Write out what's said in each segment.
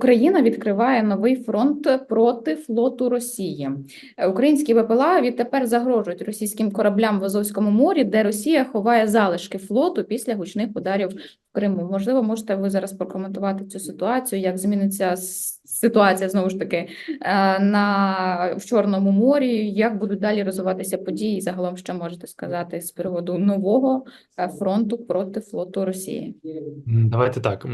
Україна відкриває новий фронт проти флоту Росії. Українські ВПЛА відтепер загрожують російським кораблям в Азовському морі, де Росія ховає залишки флоту після гучних ударів в Криму. Можливо, можете ви зараз прокоментувати цю ситуацію, як зміниться ситуація знову ж таки е, на в Чорному морі, як будуть далі розвиватися події? Загалом, що можете сказати з приводу нового е, фронту проти флоту Росії? Давайте так. Е,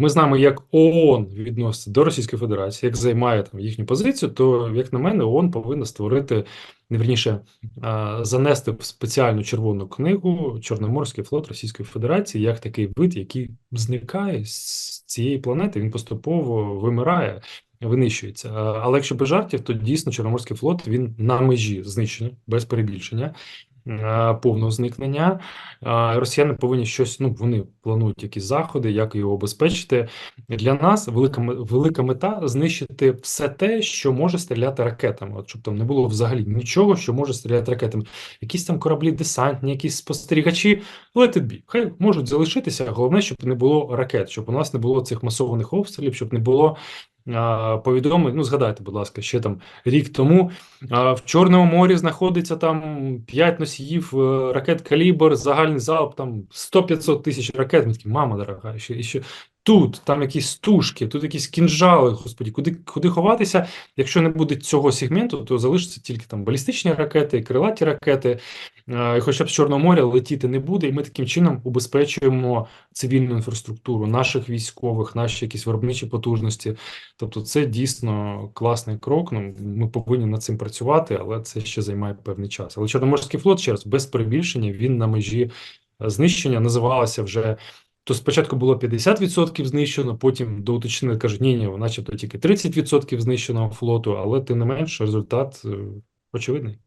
Ми знаємо, як ООН відноситься до Російської Федерації, як займає там їхню позицію, то, як на мене, ООН повинна створити, не вірніше, е, занести в спеціальну червону книгу Чорноморський флот Російської Федерації як такий вид, який зникає з цієї планети, він поступово вимирає. Винищується. Але якщо без жартів, то дійсно Чорноморський флот він на межі знищення, без перебільшення, повного зникнення. Росіяни повинні щось, ну вони планують якісь заходи, як його обезпечити. Для нас велика велика мета знищити все те, що може стріляти ракетами. От щоб там не було взагалі нічого, що може стріляти ракетами. Якісь там кораблі десантні, якісь спостерігачі, let it. Хай можуть залишитися. Головне, щоб не було ракет, щоб у нас не було цих масованих обстрілів, щоб не було. А, Повідомлень, ну згадайте, будь ласка, ще там рік тому в Чорному морі знаходиться там 5 носіїв е, ракет «Калібр», загальний залп там 100-500 тисяч ракет. Ми такі, мама дорога, ще, ще тут, там якісь стужки, тут якісь кінжали, господі, куди, куди ховатися? Якщо не буде цього сегменту, то залишаться тільки там балістичні ракети, крилаті ракети, е, і хоча б з Чорного моря летіти не буде, і ми таким чином убезпечуємо цивільну інфраструктуру наших військових, наші якісь виробничі потужності. Тобто це дійсно класний крок. Ну, ми повинні над цим працювати, але це ще займає певний час. Але Чорноморський флот, ще раз, без перебільшення, він на межі е, знищення називалося вже. То спочатку було 50% знищено, потім доуточнили, кажуть, ні, ні, начебто тільки 30% знищеного флоту, але тим не менш результат е, очевидний.